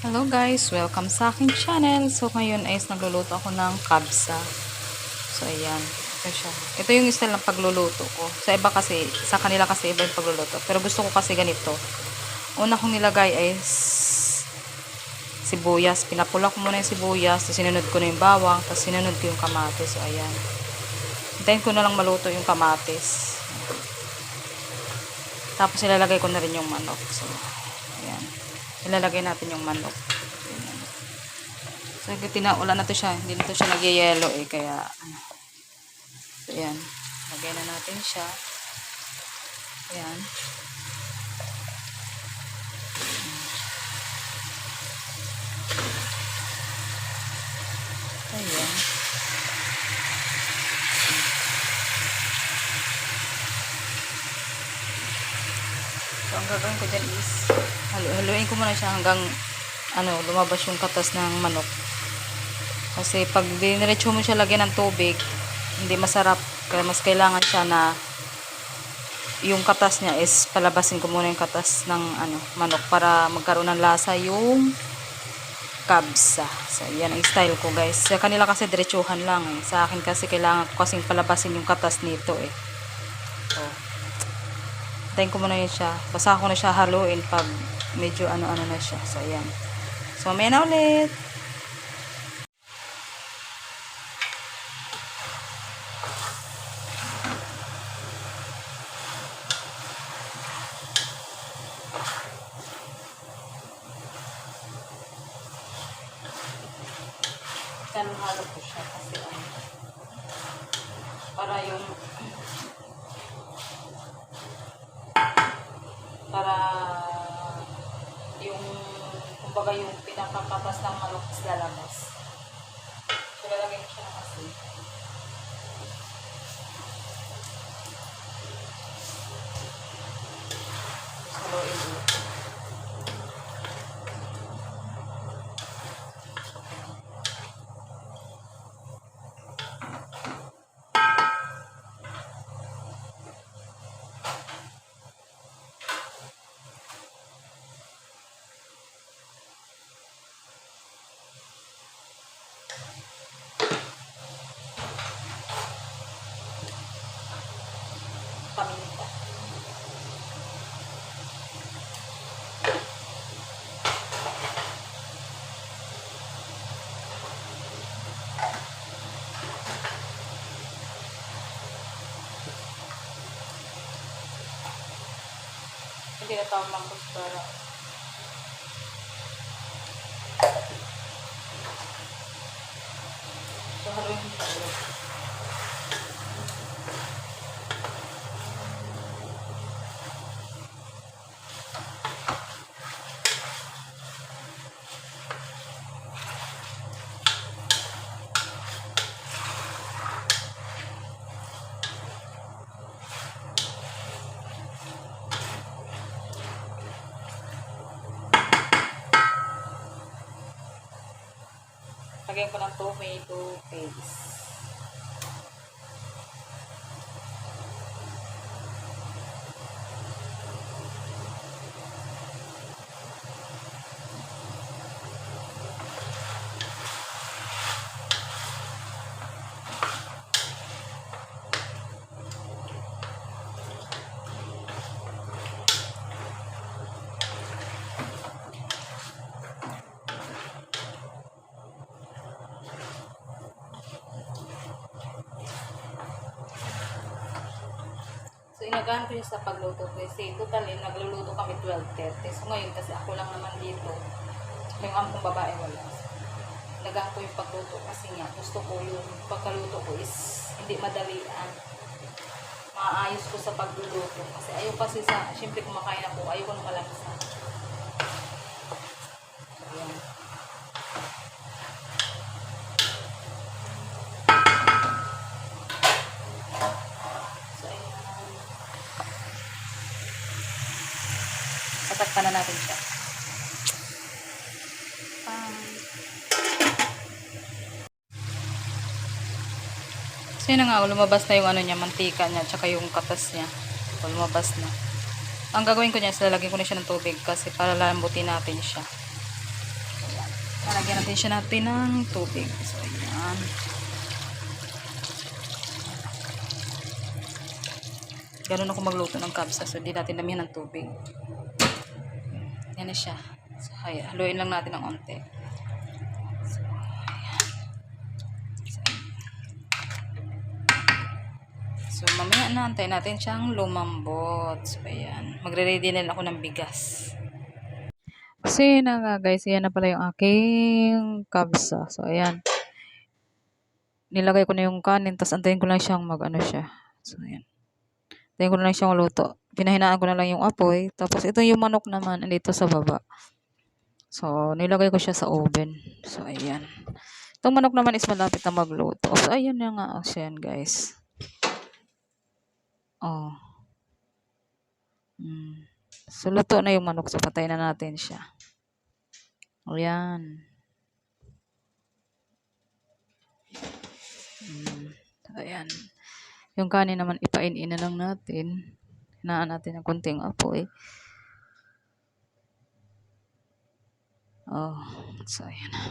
Hello guys, welcome sa aking channel. So ngayon ay nagluluto ako ng kabsa. So ayan, ito siya. Ito yung style ng pagluluto ko. Sa iba kasi, sa kanila kasi iba yung pagluluto. Pero gusto ko kasi ganito. Una kong nilagay ay sibuyas. Pinapula ko muna yung sibuyas. Tapos sinunod ko na yung bawang. Tapos sinunod ko yung kamatis. So ayan. Hintayin ko na lang maluto yung kamatis. Tapos ilalagay ko na rin yung manok. So. Ilalagay natin yung manok. So, tinaulan na to siya. Hindi na to siya nagyayelo eh. Kaya, ano. So, ayan. Lagay na natin siya. Ayan. So, ang gagawin ko dyan is, halu haluin ko muna siya hanggang, ano, lumabas yung katas ng manok. Kasi pag diniretso mo siya lagyan ng tubig, hindi masarap. Kaya mas kailangan siya na yung katas niya is palabasin ko muna yung katas ng ano, manok para magkaroon ng lasa yung kabsa. So, yan ang style ko guys. Sa kanila kasi diretsuhan lang eh. Sa akin kasi kailangan ko kasing palabasin yung katas nito eh. So, Tayin ko muna yun siya. Basa ko na siya haluin pag medyo ano-ano na siya. So, ayan. So, mamaya na ulit. Ganun halo ko siya kasi ano, para yung para yung kumbaga yung pinakakatas ng manok is lalabas. Hindi na tamang kutsara. So, haluin ko siya. Lagyan ko ng tomato paste. Inagahan ko siya sa pagluto ko. Kasi total, eh, nagluluto kami 12.30. So, ngayon, kasi ako lang naman dito. Yung ampong babae wala. Inagahan ko yung pagluto kasi nga, gusto ko yung pagkaluto ko is hindi madalian. Maayos ko sa pagluluto. Kasi ayaw kasi sa, syempre kumakain ako, ayaw ko ng malamsa. So. Tatakpan na natin siya. Pam. So yun na nga, lumabas na yung ano niya, mantika niya, tsaka yung katas niya. O, lumabas na. Ang gagawin ko niya, is lalagyan ko na siya ng tubig kasi para lambutin natin siya. Lalagyan natin siya natin ng tubig. So, ayan. Ganun ako magluto ng kapsa. So, di natin damihan ng tubig. Yan na siya. So, hay- haluin lang natin ng onte. So, ayan. So, So, mamaya na, antayin natin siyang lumambot. So, ayan. Magre-ready na ako ng bigas. So, yun na nga guys. Yan na pala yung aking kabsa. So, ayan. Nilagay ko na yung kanin, tapos antayin ko lang siyang mag-ano siya. So, ayan. Antayin ko na lang siyang luto. Pinahinaan ko na lang yung apoy. Tapos, ito yung manok naman, andito sa baba. So, nilagay ko siya sa oven. So, ayan. Itong manok naman is malapit na magluto. So, ayan na nga. Oh, siya yan, guys. Oh. Mm. So, luto na yung manok. So, patay na natin siya. Ayan. Mm. So, ayan. Yung kanin naman, ipain-in na lang natin. Hinaan natin ng konting apoy. Oh. So, ayan na.